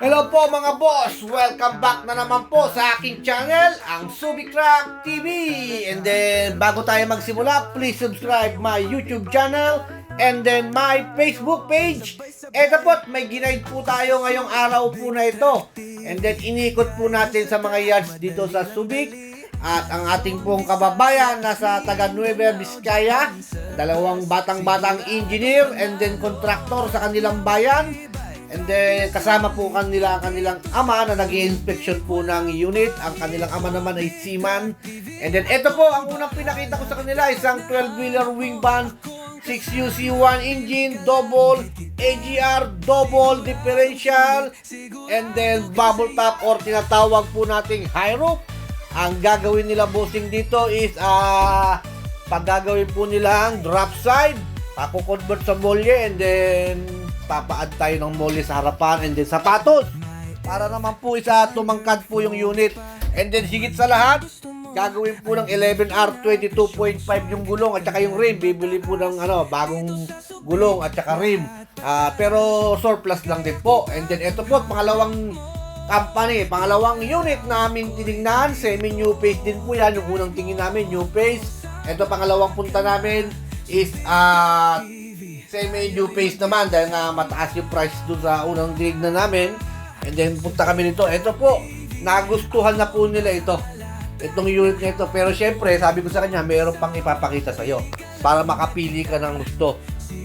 Hello po mga boss! Welcome back na naman po sa aking channel, ang Subic Truck TV! And then, bago tayo magsimula, please subscribe my YouTube channel and then my Facebook page. Eto po, may ginaid po tayo ngayong araw po na ito. And then, inikot po natin sa mga yards dito sa Subic. At ang ating pong kababayan nasa taga Nueva Vizcaya, dalawang batang-batang engineer and then contractor sa kanilang bayan. And then, kasama po kanila ang kanilang ama na nag inspection po ng unit. Ang kanilang ama naman ay seaman. And then, ito po, ang unang pinakita ko sa kanila, isang 12-wheeler wing van, 6UC1 engine, double AGR, double differential, and then bubble top or tinatawag po nating high roof. Ang gagawin nila bossing dito is, ah, pag gagawin po nila ang drop side, pakukonvert sa molye, and then papaad tayo ng molly sa harapan and then sapatos. Para naman po isa tumangkad po yung unit. And then higit sa lahat gagawin po ng 11R 22.5 yung gulong at saka yung rim. Bibili po ng ano bagong gulong at saka rim. Ah, pero surplus lang din po. And then ito po pangalawang company pangalawang unit namin tinignan. Semi new face din po yan. Yung unang tingin namin new face ito pangalawang punta namin is ah semi new face naman dahil nga mataas yung price doon sa unang dinignan namin. And then punta kami nito. Ito po, nagustuhan na po nila ito. Itong unit na ito. Pero syempre, sabi ko sa kanya, mayroon pang ipapakita sa iyo para makapili ka ng gusto.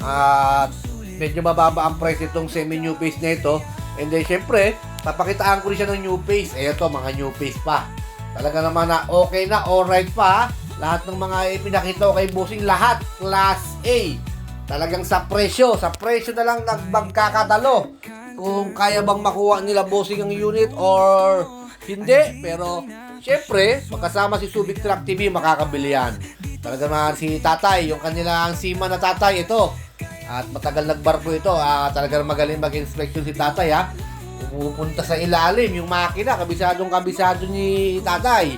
At medyo mababa ang price itong semi new face na ito. And then syempre, papakitaan ko rin siya ng new face. Eh ito, mga new face pa. Talaga naman na okay na, alright pa. Lahat ng mga ipinakita ko kay Bossing, lahat class A. Talagang sa presyo, sa presyo na lang nagmagkakadalo. Kung kaya bang makuha nila bossing ang unit or hindi. Pero, syempre, magkasama si Subic Truck TV, makakabili yan. Talaga naman si tatay, yung kanilang sima na tatay, ito. At matagal nagbarko ito. Ah, talagang magaling mag-inspection si tatay, ha. Pupunta sa ilalim, yung makina, kabisadong kabisado ni tatay.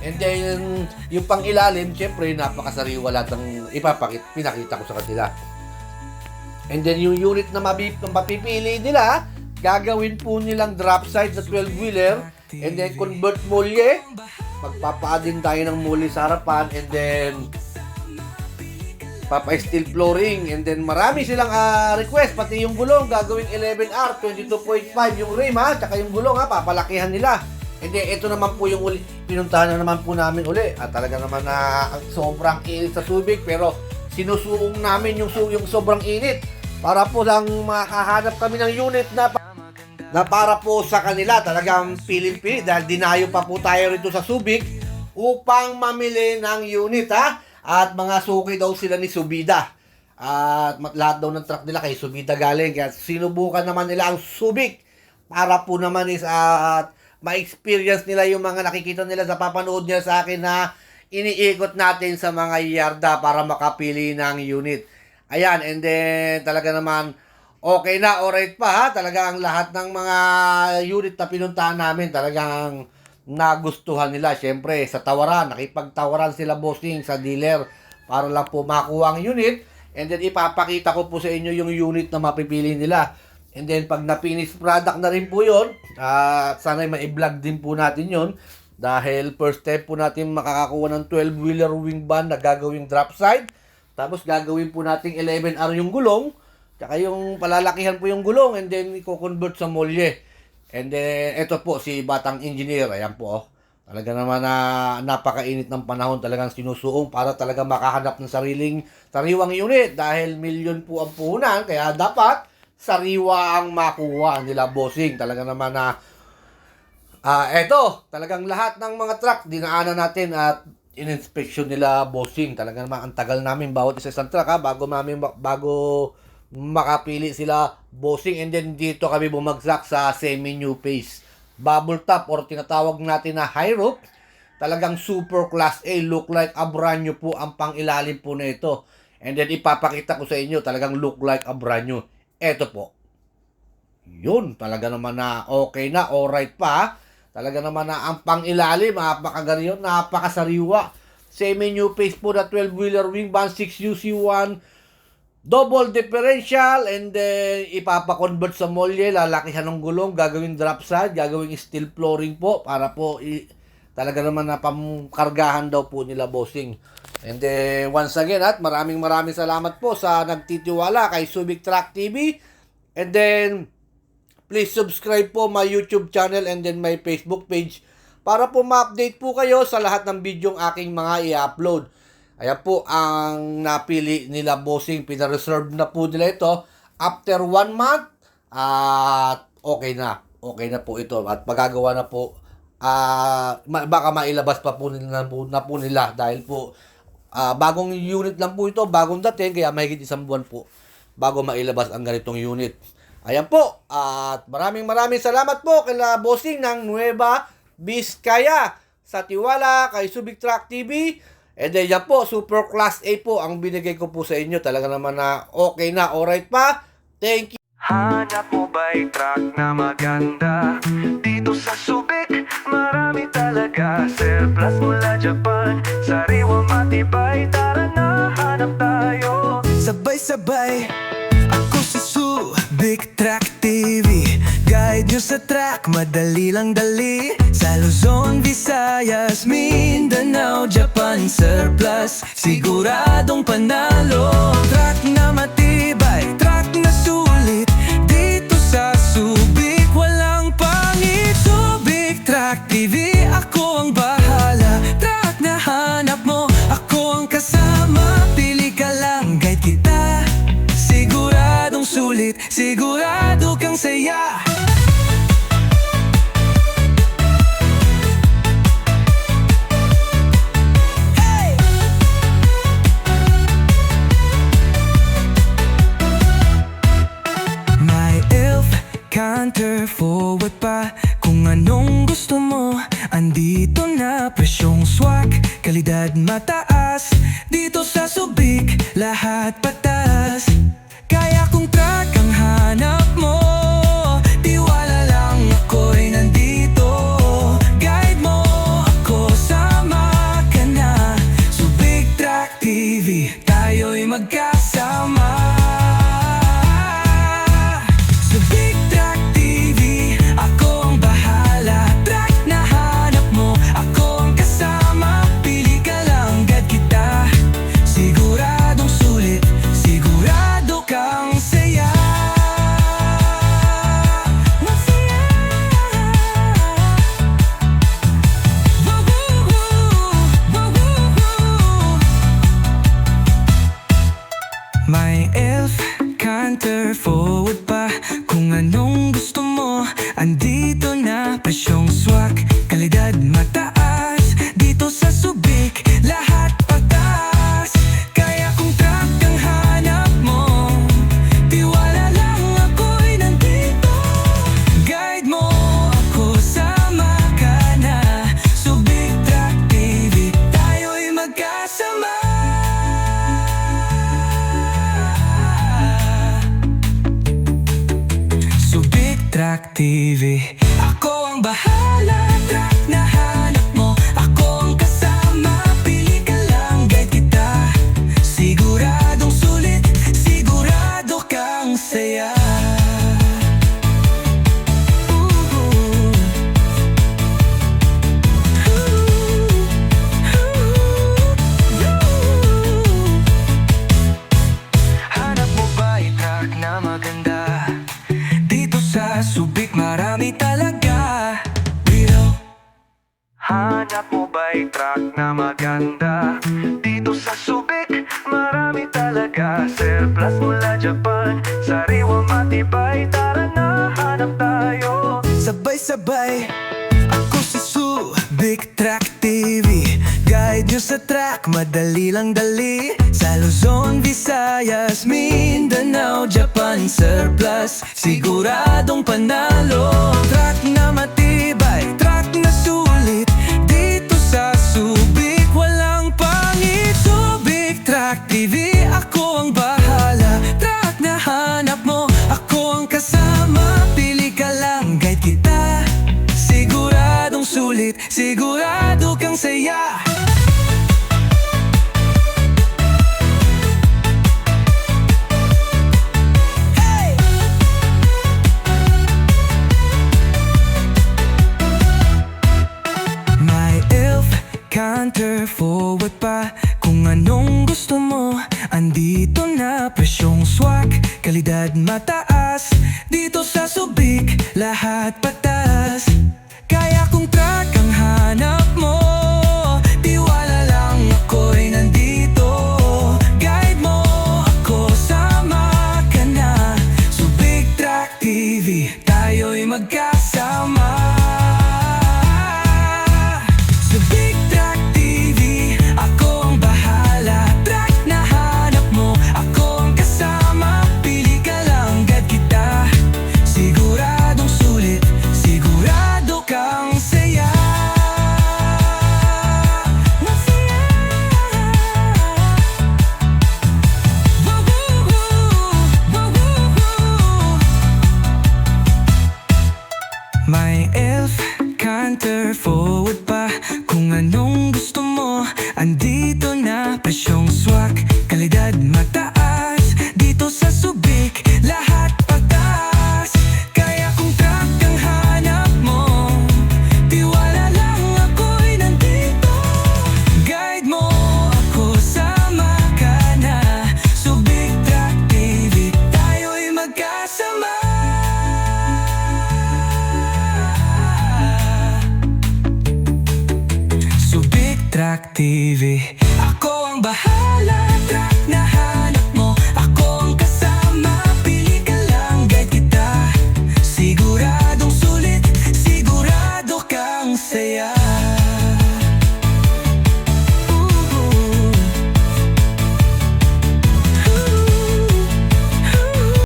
And then, yung pang ilalim, syempre, napakasariwa lahat ng ipapakit, pinakita ko sa kanila. And then, yung unit na mapipili nila, gagawin po nilang drop side na 12-wheeler, and then convert molye, magpapaadin tayo ng molye sa harapan, and then, papa-steel flooring, and then marami silang ah, request, pati yung gulong, gagawing 11R, 22.5 yung rim ha, tsaka yung gulong ha, papalakihan nila. Hindi, ito naman po yung uli, pinuntahan na naman po namin uli. At talaga naman na sobrang init sa tubig, pero sinusuong namin yung, yung sobrang init para po lang makahanap kami ng unit na na para po sa kanila. Talagang piling-pili dahil dinayo pa po tayo rito sa Subic upang mamili ng unit ha? At mga suki daw sila ni Subida. At lahat daw ng truck nila kay Subida galing. Kaya sinubukan naman nila ang Subic para po naman is at ma-experience nila yung mga nakikita nila sa papanood nila sa akin na iniikot natin sa mga yarda para makapili ng unit. Ayan, and then talaga naman okay na, alright pa ha. Talaga ang lahat ng mga unit na pinuntahan namin talagang nagustuhan nila. Siyempre, sa tawaran, nakipagtawaran sila bossing sa dealer para lang po makuha ang unit. And then ipapakita ko po sa inyo yung unit na mapipili nila. And then pag na-finish product na rin po yun, at sana ma-vlog din po natin yun. Dahil first step po natin makakakuha ng 12-wheeler wing van na gagawing drop side. Tapos gagawin po nating 11R yung gulong. Tsaka yung palalakihan po yung gulong and then i-convert sa molye. And then ito po si Batang Engineer. Ayan po oh. Talaga naman na napakainit ng panahon talagang sinusuong para talaga makahanap ng sariling sariwang unit dahil milyon po ang puhunan kaya dapat sariwa ang makuha nila bossing. Talaga naman na Ah, eto, talagang lahat ng mga truck dinaanan natin at in-inspection nila bossing. Talaga naman ang tagal namin bawat isa isang truck ha, bago namin bago makapili sila bossing and then dito kami bumagsak sa semi new face. Bubble top or tinatawag natin na high roof. Talagang super class A, look like a brand new po ang pangilalim po na ito. And then ipapakita ko sa inyo, talagang look like a brand new. Eto po. Yun, talaga naman na okay na, alright pa. Talaga naman na ang pangilalim, napakagariyon, napakasariwa. Semi-new face po na 12-wheeler wing van, 6UC1, double differential and then ipapa-convert sa molye, lalaki siya ng gulong, gagawing drop side, gagawing steel flooring po para po i- talaga naman na pamkargahan daw po nila bossing. And then once again at maraming maraming salamat po sa nagtitiwala kay Subic Truck TV. And then please subscribe po my YouTube channel and then my Facebook page para po ma-update po kayo sa lahat ng bidyong aking mga i-upload. Ayan po ang napili nila bossing. Pina-reserve na po nila ito. After one month, at okay na. Okay na po ito. At magagawa na po, ma- baka mailabas pa po nila, po, na po nila dahil po ah, bagong unit lang po ito, bagong dating, kaya mahigit isang buwan po bago mailabas ang ganitong unit. Ayan po. At maraming maraming salamat po kila bossing ng Nueva Vizcaya sa tiwala kay Subic Truck TV. And then yan po, Super Class A po ang binigay ko po sa inyo. Talaga naman na okay na, alright pa. Thank you. Hanap mo ba'y truck na maganda? Dito sa Subic, marami talaga Surplus mula Japan, sariwa matibay Tara na, hanap tayo Sabay-sabay Subic Track TV Guide nyo sa track, madali lang dali. Sa Luzon, Visayas, Mindanao, Japan Surplus, siguradong panalo saya. Hey! My elf counter forward pa. Kung anong gusto mo Andito na. Presyong swak Kalidad mataas. Dito sa Subic Lahat patas Kaya kung track ang hanap May elf counter forward pa. Kung anong gusto mo Andito na presyong swak mo ba'y truck na maganda? Dito sa Subic, marami talaga. Surplus mula Japan, sariwa matibay. Tara na, hanap tayo. Sabay-sabay Ako si Subic Track TV Guide nyo sa track, madali lang dali. Sa Luzon, Visayas, Mindanao, Japan Surplus, siguradong panalo. Track na matibay, ako ang counter forward pa. Kung anong gusto mo Andito na. Presyong swak Kalidad mataas. Dito sa Subic Lahat patas Kaya kung truck ang hanap mo Tiwala lang ako'y nandito. Guide mo ako Sama ka na. Truck TV Tayo'y magkasama Track TV Ako ang bahala, Track